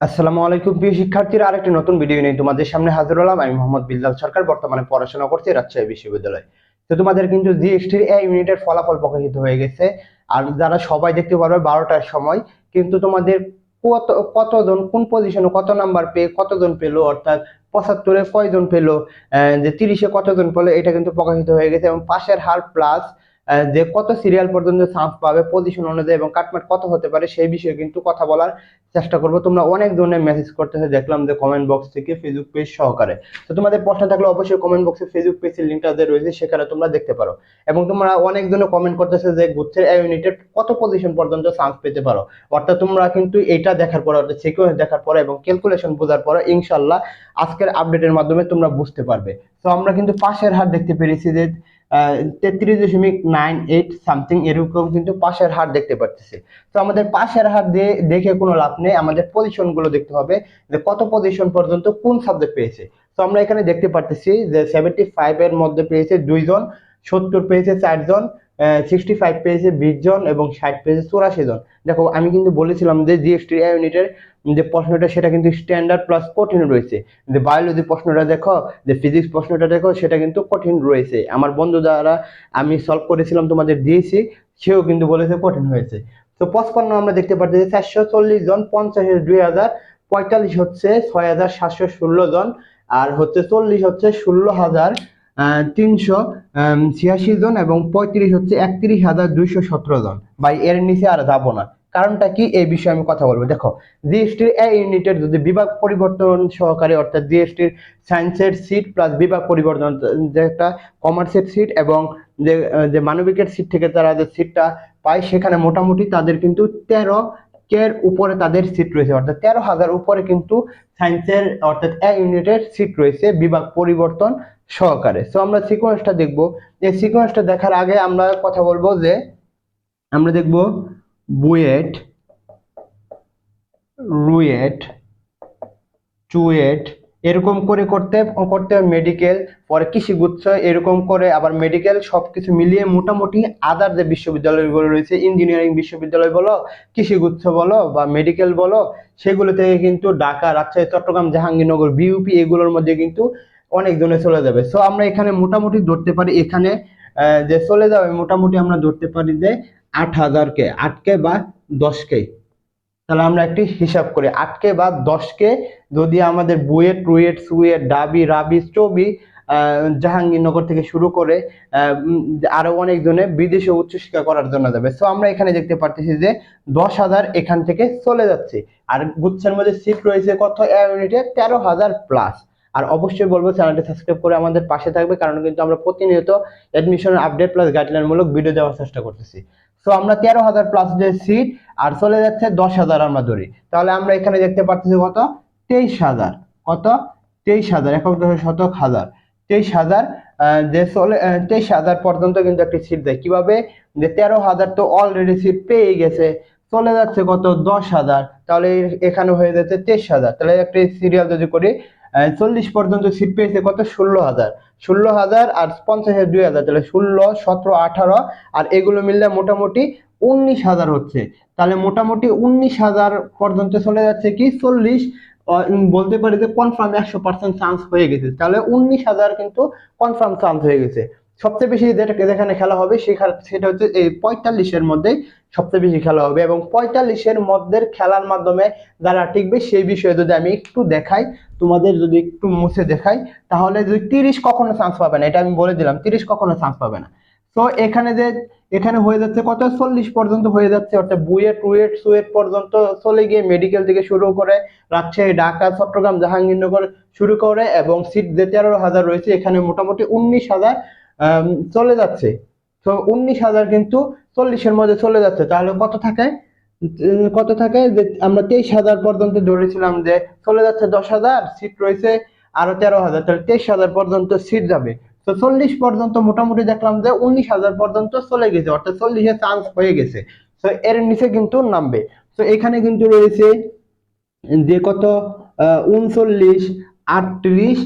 আসসালামু আলাইকুম, প্রিয় শিক্ষার্থীরা, আরেকটি নতুন ভিডিও নিয়ে তোমাদের সামনে হাজির হলাম। আমি মোহাম্মদ বিল্লাল সরকার, বর্তমানে পড়াশোনা করছি রাজশাহী বিশ্ববিদ্যালয়। তো তোমাদের কিন্তু জিএসটির এ ইউনিটের ফলাফল প্রকাশিত হয়ে গেছে। আর যারা সবাই দেখতে পারবে, বারোটার সময়, কিন্তু তোমাদের কত, কতজন, কোন পজিশনে কত নাম্বার পেয়ে, কতজন পেল, অর্থাৎ পঁচাত্তরে কয়জন পেল যে তিরিশে কতজন পেল, এটা কিন্তু প্রকাশিত হয়ে গেছে। এবং পাশের হার প্লাস যে কত সিরিয়াল পর্যন্ত চান্স পাবে পজিশন অনুযায়ী এবং কাটমাট কত হতে পারে, সেই বিষয়ে কিন্তু কথা বলার চেষ্টা করব। তোমরা অনেক ধরনের মেসেজ করতেছে, দেখলাম যে কমেন্ট বক্স থেকে ফেসবুক পেজ সহকারে। তো তোমাদের প্রশ্ন থাকলে অবশ্যই কমেন্ট বক্সে ফেসবুক পেজের লিঙ্কটা যে রয়েছে, সেখানে তোমরা দেখতে পারো। এবং তোমরা অনেক জনে কমেন্ট করতেছে যে গুচ্ছের ইউনিটের কত পজিশন পর্যন্ত চান্স পেতে পারো। অর্থাৎ তোমরা কিন্তু এটা দেখার পরে, অর্থাৎ সিকিউরেন্স দেখার পরে এবং ক্যালকুলেশন বোঝার পরে ইনশাল্লাহ আজকের আপডেটের মাধ্যমে তোমরা বুঝতে পারবে। তো আমরা কিন্তু পাশের হার দেখতে পেরেছি যে তেত্রিশ দশমিক নাইন এইট সামথিং এরকম কিন্তু পাশের হার দেখতে পাচ্ছি তো আমাদের পাশের হার দিয়ে দেখে কোনো লাভ নেই, আমাদের পজিশনগুলো দেখতে হবে যে কত পজিশন পর্যন্ত কোন সাবজেক্ট পেয়েছে। তো আমরা এখানে দেখতে পারতেছি যে সেভেন্টি ফাইভ এর মধ্যে পেয়েছে দুইজন সত্তর পেয়েছে চারজন সিক্সটি ফাইভ পেয়েছে বিশ জন এবং ষাট পেয়েছে চুরাশি জন। দেখো, আমি কিন্তু বলেছিলাম যে জিএসটি ইউনিটের যে প্রশ্নটা, সেটা কিন্তু স্ট্যান্ডার্ড প্লাস কঠিন রয়েছে। যে বায়োলজি প্রশ্নটা দেখো, যে ফিজিক্স প্রশ্নটা দেখো, সেটা কিন্তু কঠিন রয়েছে। আমার বন্ধু দ্বারা আমি সলভ করেছিলাম তোমাদের দিয়েছি সেও কিন্তু বলেছে কঠিন হয়েছে। তো পঁচপান্ন আমরা দেখতে পাচ্ছি চারশো চল্লিশ জন, পঞ্চাশ দুই হাজার, পঁয়তাল্লিশ হচ্ছে ছয় হাজার সাতশো ষোলো জন, আর হচ্ছে চল্লিশ হচ্ছে ষোলো হাজার তিনশো ছিয়াশি জন এবং পঁয়ত্রিশ হচ্ছে একত্রিশ হাজার দুইশো সতেরো জন। বা এর নিচে আর যাব না। কারণটা কি? এই বিষয়ে আমি কথা বলব। দেখো জিএসটির এ ইউনিটের যদি বিভাগ পরিবর্তন সহকারে, অর্থাৎ জিএসটির সায়েন্সের সিট প্লাস বিভাগ পরিবর্তন, যে একটা কমার্সের সিট এবং যে যে মানবিকের সিট থেকে তারা যে সিটটা পায়, সেখানে মোটামুটি তাদের কিন্তু তেরো কের উপরে তাদের সিট রয়েছে। অর্থাৎ তেরো হাজার উপরে কিন্তু সায়েন্সের অর্থাৎ এ ইউনিটের সিট রয়েছে বিভাগ পরিবর্তন সহকারে। সো আমরা সিকোয়েন্সটা দেখব। এই সিকোয়েন্সটা দেখার আগে আমরা কথা বলব যে, আমরা দেখব বুয়েট, রুয়েট, চুয়েট এরকম করে করতে করতে মেডিকেল পরে কৃষিগুচ্ছ এরকম করে আবার মেডিকেল সব কিছু মিলিয়ে মোটামুটি আদার যে বিশ্ববিদ্যালয়গুলো রয়েছে ইঞ্জিনিয়ারিং বিশ্ববিদ্যালয় বলো, কৃষিগুচ্ছ বলো বা মেডিকেল বলো, সেগুলো থেকে কিন্তু ঢাকা, রাজশাহী, চট্টগ্রাম, জাহাঙ্গীরনগর বিউপি এগুলোর মধ্যে কিন্তু অনেক জনে চলে যাবে। সো আমরা এখানে মোটামুটি ধরতে পারি এখানে যে চলে যাবে মোটামুটি আমরা ধরতে পারি যে আট হাজারকে আটকে বা দশকে তাহলে আমরা একটি হিসাব করি আটকে বা দশকে যদি আমাদের বুয়েট রুয়েট সুয়েট ডাবি রাবি চবি জাহাঙ্গীরনগর থেকে শুরু করে আহ, উম, আরও অনেক জনে বিদেশে উচ্চশিক্ষা করার জন্য যাবে। সো আমরা এখানে দেখতে পারতেছি যে দশ হাজার এখান থেকে চলে যাচ্ছে। আর গুচ্ছের মধ্যে সিট রয়েছে কত? ইউনিটে তেরো হাজার প্লাস আর অবশ্যই বলব চ্যানেলটি সাবস্ক্রাইব করে আমাদের পাশে থাকবে, কারণ কিন্তু আমরা প্রতিনিয়ত অ্যাডমিশনের আপডেট প্লাস গাইডলাইন মূলক ভিডিও দেওয়ার চেষ্টা করতেছি। সো আমরা তেরো হাজার প্লাস যে সিট আর চলে যাচ্ছে দশ হাজার আমরা ধরি তাহলে আমরা এখানে দেখতে পাচ্ছি কত? তেইশ হাজার। কত? তেইশ হাজার, একক শতক হাজার। তেইশ হাজার যে চলে তেইশ হাজার পর্যন্ত কিন্তু একটি সিট দেয়। কীভাবে? যে তেরো হাজার তো অলরেডি সিট পেয়ে গেছে। চলে যাচ্ছে কত? দশ হাজার। তাহলে এখানে হয়ে যাচ্ছে তেইশ হাজার। তাহলে একটি সিরিয়াল যদি করি চল্লিশ পর্যন্ত সিট পেয়েছে কত? ষোলো হাজার। ষোলো হাজার আর পঞ্চাশ দুই হাজার। তাহলে ষোলো, সতেরো, আঠারো আর এগুলো মিললে মোটামুটি উনিশ হাজার হচ্ছে। তাহলে মোটামুটি উনিশ হাজার পর্যন্ত চলে যাচ্ছে কি? চল্লিশ বলতে পারি যে কনফার্ম একশো পার্সেন্ট চান্স হয়ে গেছে। তাহলে উনিশ হাজার কিন্তু কনফার্ম চান্স হয়ে গেছে। সবচেয়ে বেশি যেখানে খেলা হবে, সেখানে, সেটা হচ্ছে এই পঁয়তাল্লিশের মধ্যে সবচেয়ে বেশি খেলা হবে। এবং পঁয়তাল্লিশের মধ্যে খেলার মাধ্যমে যারা টিকবে, সেই বিষয়ে যদি আমি একটু দেখাই, তোমাদের যদি একটু মুছে দেখাই, তাহলে যদি তিরিশ কখনো চান্স পাবে না, এটা আমি বলে দিলাম, তিরিশ কখনো চান্স পাবে না। তো এখানে যে, এখানে হয়ে যাচ্ছে কত? চল্লিশ পর্যন্ত হয়ে যাচ্ছে, অর্থাৎ বুয়েট, রুয়েট, সুয়েট পর্যন্ত চলে গিয়ে মেডিকেল থেকে শুরু করে রাজশাহী, ঢাকা, চট্টগ্রাম, জাহাঙ্গীরনগর শুরু করে এবং সিট যে তেরো হাজার রয়েছে, এখানে মোটামুটি উনিশ হাজার চলে যাচ্ছে। তো উনিশ হাজার কিন্তু চল্লিশের মধ্যে চলে যাচ্ছে। তাহলে কত থাকে? কত থাকে? যে আমরা তেইশ হাজার পর্যন্ত ধরেছিলাম যে চলে যাচ্ছে দশ হাজার সিট রয়েছে আরও তেরো হাজার। তাহলে তেইশ হাজার পর্যন্ত সিট যাবে। তো চল্লিশ পর্যন্ত মোটামুটি দেখলাম যে উনিশ হাজার পর্যন্ত চলে গেছে। অর্থাৎ চল্লিশে চান্স হয়ে গেছে। তো এর নিচে কিন্তু নামবে। তো এখানে কিন্তু রয়েছে যে কত? উনচল্লিশ, আটত্রিশ,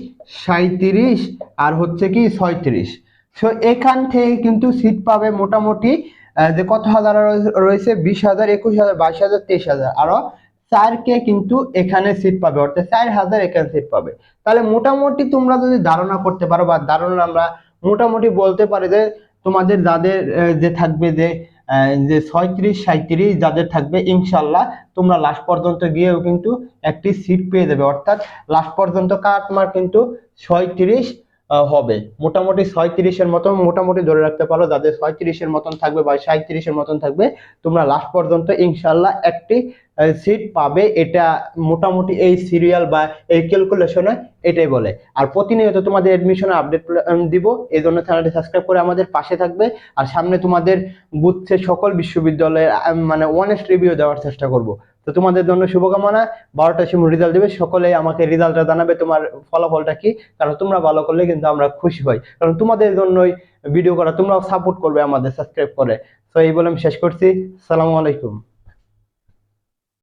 সাঁইত্রিশ, আর হচ্ছে কি ছয়ত্রিশ। তো এখান থেকে কিন্তু সিট পাবে মোটামুটি যে কত হাজার রয়েছে? বিশ হাজার, একুশ হাজার, বাইশ হাজার, তেইশ হাজার। আরও চার কে কিন্তু এখানে সিট পাবে, অর্থাৎ চার হাজার এখানে সিট পাবে। তাহলে মোটামুটি তোমরা যদি ধারণা করতে পারো, বা ধারণা আমরা মোটামুটি বলতে পারি যে তোমাদের যাদের যে থাকবে যে যে ছয়ত্রিশ সাঁত্রিশ যাদের থাকবে, ইনশাল্লাহ তোমরা লাস্ট পর্যন্ত গিয়েও কিন্তু একটি সিট পেয়ে যাবে। অর্থাৎ লাস্ট পর্যন্ত কাটমার কিন্তু ছয়ত্রিশ হবে। মোটামুটি ছয়ত্রিশের মতন মোটামুটি ধরে রাখতে পারো, যাদের ছয়ত্রিশের মতন থাকবে বা সাঁত্রিশের মতন থাকবে, তোমরা লাস্ট পর্যন্ত ইনশাল্লাহ একটি সিট পাবে। এটা মোটামুটি এই সিরিয়াল বা এই ক্যালকুলেশনে এটাই বলে। আর প্রতিনিয়ত তোমাদের এডমিশনের আপডেট দিব এই জন্য চ্যানেলটি সাবস্ক্রাইব করে আমাদের পাশে থাকবে। আর সামনে তোমাদের গুচ্ছের সকল বিশ্ববিদ্যালয়ের মানে অনেস্ট রিভিউ দেওয়ার চেষ্টা করব। তো তোমাদের জন্য শুভকামনা। বারোটা সময় রেজাল্ট দেবে। সকলে আমাকে রেজাল্টটা জানাবে তোমার ফলাফলটা কি। কারণ তোমরা ভালো করলে কিন্তু আমরা খুশি হই। কারণ তোমাদের জন্যই ভিডিও করা, তোমরাও সাপোর্ট করবে আমাদের সাবস্ক্রাইব করে। তো এই বলে আমি শেষ করছি। সালামু আলাইকুম।